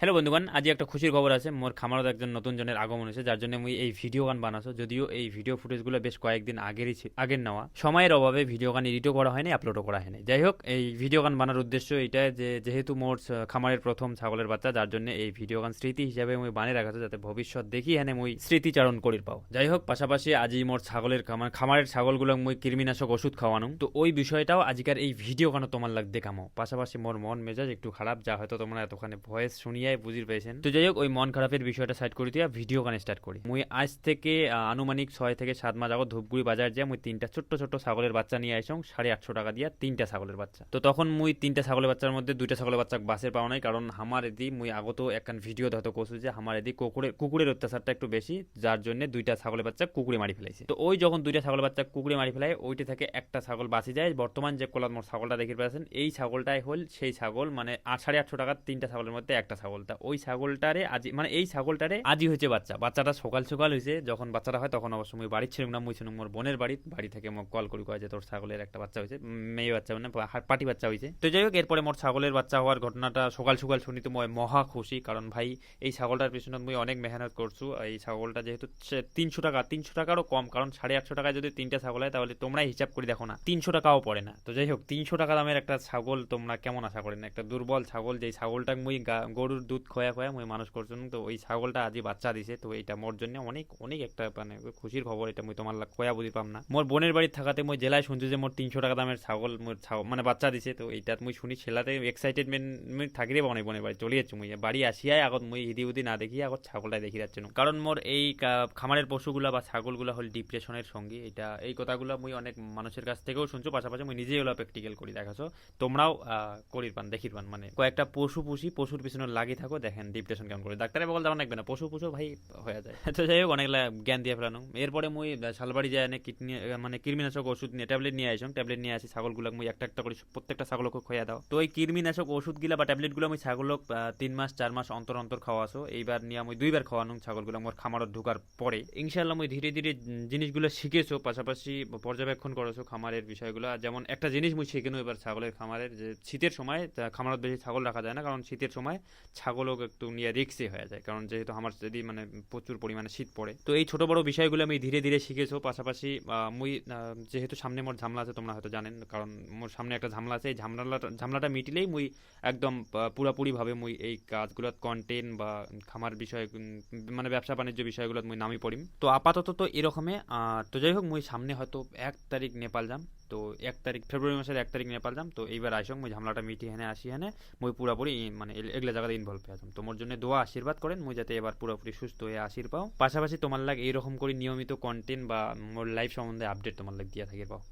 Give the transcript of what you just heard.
Hello বন্ধুগণ। আজ একটা খুশির খবর আছে। মোর খামারত একজন নতুন জনের আগমন হয়েছে, যার জন্য মুই এই ভিডিও গান বানাছো যদিও এই ভিডিও ফুটেজগুলো বেশ কয়েকদিন আগেরই আগের নেওয়া। সময়ের অভাবে ভিডিও গান এডিটও করা হয়নি আপলোডও করা হয়নি। যাই হোক, এই ভিডিও গান বানার উদ্দেশ্য এটা যে, যেহেতু মোর খামারের প্রথম ছাগলের বাচ্চা, যার জন্য এই ভিডিও গান স্মৃতি হিসাবে মুই বানিয়ে রাখাছো যাতে ভবিষ্যৎ দেখি হ্যাঁ মুই স্মৃতিচারণ করির পাও। যাই হোক, পাশাপাশি আজই মোর ছাগলের খামার খামারের ছাগলগুলো মুই কৃমিনাশক ওষুধ খাওয়ানো তো ওই বিষয়টাও আজকের এই ভিডিও গানও তোমার লাগ দেখামো পাশাপাশি মোর মন মেজাজ একটু খারাপ, যা হয়তো তোমরা এতখানে ভয়েস শুনিয়াই বুঝির পেয়েছেন। তো যাই হোক, ওই মন খারাপের বিষয়টা সাইড করে দিয়া ভিডিও গান স্টার্ট করি। মুই আজ থেকে আনুমানিক ছয় থেকে সাত মাস আগত ধূপগুড়ি বাজার যা মুই তিনটা ছোট্ট ছোট্ট ছাগলের বাচ্চা নিয়ে আইসং, সাড়ে আটশো টাকা দিয়া তিনটা ছাগলের বাচ্চা। তো তখন মুই তিনটা ছাগলের বাচ্চার মধ্যে দুইটা ছাগলের বাচ্চা বাসের পাওয়া নাই, কারণ আমার এদি মুই আগত একখান ভিডিও হয়তো কষু যে আমার এদি কুকুরের কুকুরের অত্যাচারটা একটু বেশি, যার জন্য দুইটা ছাগলের বাচ্চা কুকুরে মারি ফেলাইছে। তো ওই যখন দুইটা ছাগলের বাচ্চা কুকুরে মারি ফেলায়, ওইটা থেকে একটা ছাগল বাঁচি যায়। বর্তমান যে কোলার মোর ছাগলটা দেখে পেয়েছেন এই ছাগলটাই হল সেই ছাগল মানে সাড়ে আটশো টাকার তিনটা ছাগলের মধ্যে একটা ছাগলটা, ওই ছাগলটারে আজি মানে এই ছাগলটারে আজই হয়েছে বাচ্চা। বাচ্চাটা সকাল সকাল হয়েছে, যখন বাচ্চাটা হয় তখন অবশ্য মুই বাড়ির ছিলাম না, মুই ছিলাম মোর বোনের বাড়ি। বাড়ি থেকে মোক কল করি, কয় যে তোর ছাগলের একটা বাচ্চা হয়েছে মেয়ে বাচ্চা মানে পাটি বাচ্চা হয়েছে। তো যাই হোক, এরপরে মোর ছাগলের বাচ্চা হওয়ার ঘটনাটা সকাল সকাল শুনি তো মই মহা খুশি, কারণ ভাই, এই ছাগলটার পিছনে মুই অনেক মেহনত করছু। এই ছাগলটা যেহেতু তিনশো টাকা, তিনশো টাকারও কম, কারণ সাড়ে আটশো টাকায় যদি তিনটা ছাগল হয়, তাহলে তোমরাই হিসাব করে দেখো না। তিনশো টাকাও পড়ে না। তো যাই হোক, তিনশো টাকা দামের একটা ছাগল তোমরা কেমন আশা করেন? একটা দুর্বল ছাগল, যেই ছাগলটা মুই গরুর দুধ খোয়া খোয়া মুই মানুষ করছুন তো ওই ছাগলটা আজই বাচ্চা দিছে, তো এটা মোর জন্য অনেক অনেক একটা মানে খুশির খবর এটা মুই তোমার খোয়া বুঝি পাম না। মোর বোনের বাড়ি থাকাতে মুই জেলায় শুনছি যে মোর তিনশো টাকা দামের ছাগল মোর মানে বাচ্চা দিছে, তো এইটা মুই শুনি ছেলাতে এক্সাইটেডমেন্ট থাকি রে বানাই বোনের বাড়ি চলে যাচ্ছি মুই। বাড়ি আসিয়াই আগত মুই হিদি উদি না দেখি আগত ছাগলটা দেখি যাচ্ছে। কারণ মোর এই খামারের পশুগুলা বা ছাগলগুলা হল ডিপ্রেশনের সঙ্গী। এটা এই কথাগুলো মুই অনেক মানুষের কাছ থেকেও শুনছো, পাশাপাশি মুই নিজেই হলো প্র্যাকটিক্যাল করি, দেখাছো। তোমরাও করির পান দেখির পান মানে কয়েকটা পশু পুষি, পশুর পিছনে লাগি থাকো, দেখেন ডিপ্রেশন কেমন করে। ডাক্তারে বল যাওয়া লাগবে না পশু পুষো ভাই হয়ে যায়। তো যাই হোক, অনেকগুলা জ্ঞান দিয়ে ফেলানো। এরপরে মুই শালবাড়ি যায়, এনে কিডনি মানে কৃমিনাশক ওষুধ নিয়ে, ট্যাবলেট নিয়ে আসলাম ট্যাবলেট নিয়ে আসি ছাগলগুলো মুই একটা একটা করে প্রত্যেকটা ছাগলকে খোয়া দাও। তো এই কৃমিনাশক ওষুধগুলা বা ট্যাবলেটগুলো আমি ছাগলক তিন মাস, চার মাস অন্তর অন্তর খাওয়াছো এইবার নিয়ে আমি দুইবার খাওয়ানো ছাগলগুলো আমার খামারত ঢোকার পরে। ইনশাল্লাহ আমি ধীরে ধীরে জিনিসগুলো শিখেছো, পাশাপাশি পর্যবেক্ষণ করেছ খামারের বিষয়গুলো। যেমন একটা জিনিস মুই শিখেনো এবার ছাগলের খামারের, যে শীতের সময় খামারত বেশি ছাগল রাখা যায় না, কারণ শীতের সময় ছাগলও একটু নিয়ে রিক্সি হয়ে যায়। কারণ যেহেতু আমার যদি মানে প্রচুর পরিমাণে শীত পড়ে। তো এই ছোট বড় বিষয়গুলো আমি ধীরে ধীরে শিখেছো। পাশাপাশি মুই যেহেতু সামনে মোর ঝামলা আছে, তোমরা হয়তো জানেন। কারণ মোর সামনে একটা ঝামলা আছে। এই ঝামলাটা ঝামলাটা মিটিলেই মুই একদম পুরাপুরিভাবে মুই এই কাজগুলোত কন্টেন্ট বা খামার বিষয় মানে ব্যবসা বাণিজ্য বিষয়গুলোত মুই নামি পড়িম। তো আপাতত তো এরকমে। তো যাই হোক, মুই সামনে হয়তো এক তারিখ নেপাল যাম। তো এক তারিখ, ফেব্রুয়ারি মাসের এক তারিখ নেপাল যাম, তো এইবার আইসং, মুই ঝামলাটা মিটি হেনে আসি হেনে, মুই পুরাপুরি মানে এগুলা জায়গাতে ইনভলভ হয়ে যাম। তোমার জন্য দোয়া, আশীর্বাদ করেন, মুই যাতে এবার পুরোপুরি সুস্থ হয়ে আসির পাও। পাশাপাশি তোমার লাগ এইরকম করে নিয়মিত কন্টেন্ট বা মোর লাইফ সম্বন্ধে আপডেট তোমার লাগ দিয়া থাকির পাও।